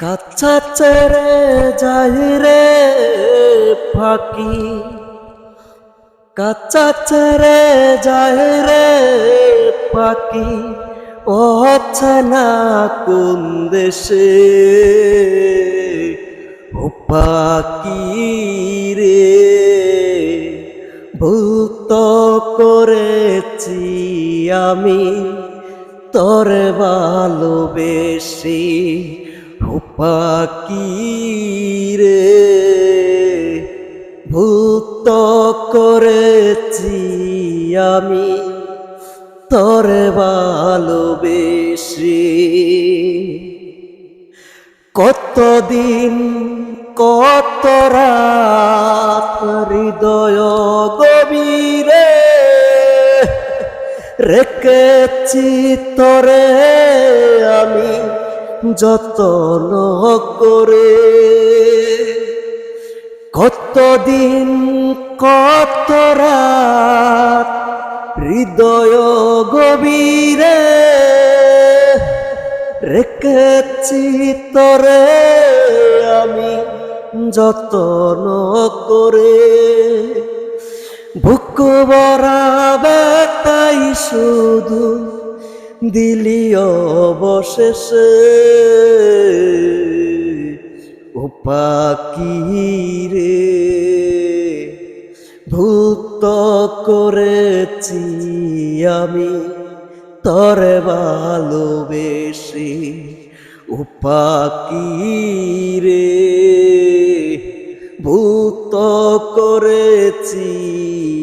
কাচ্চা ছেড়ে যাই রে ফাঁকি। কাচ্চা ছেড়ে যায় রে পাখি ও না কোন দেশে? ও পাখি রে। ভূত করেছি আমি, তোর ভালোবেসি ও পাখি রে ভূত করেছি আমি, তোরে ভালোবেসি। কতদিন, কত রাত হৃদয় গভীরে রেখেছি তোরে আমি। যতন করে। কতদিন, কত রাত হৃদয় গভীরে রেখেছি তরে আমি যতন করে। বুক বরা বেতাই শুধু দিলি অবশেষে। পাখি রে ভূত করেছি আমি তরে ভালোবেসে। পাখি রে ভূত করেছি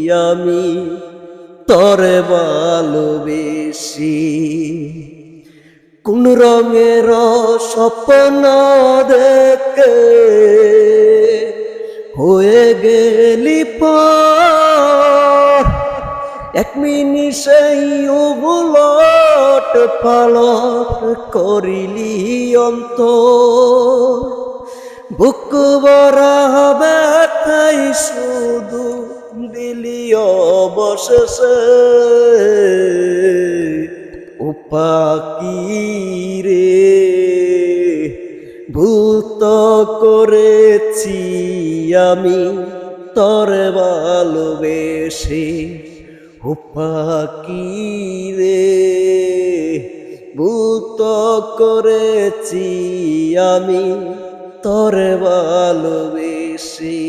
আমি তরে ভালোবেসি কোন রঙের স্বপ্ন দেখে হয়ে গেলি পর এক মিনিষেই উবলট পালট করিলি অন্ত বুক বরা তাই শুধু দিলি অবশেষে। উপাকি রে ভূত করেছি আমি তোর ভালোবেসে। উপাকি রে ভূত করেছি আমি তোর ভালোবেসে।